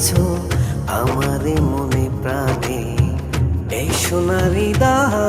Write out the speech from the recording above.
আছো আমারে মনে প্রাণে এই সোনারি দাহা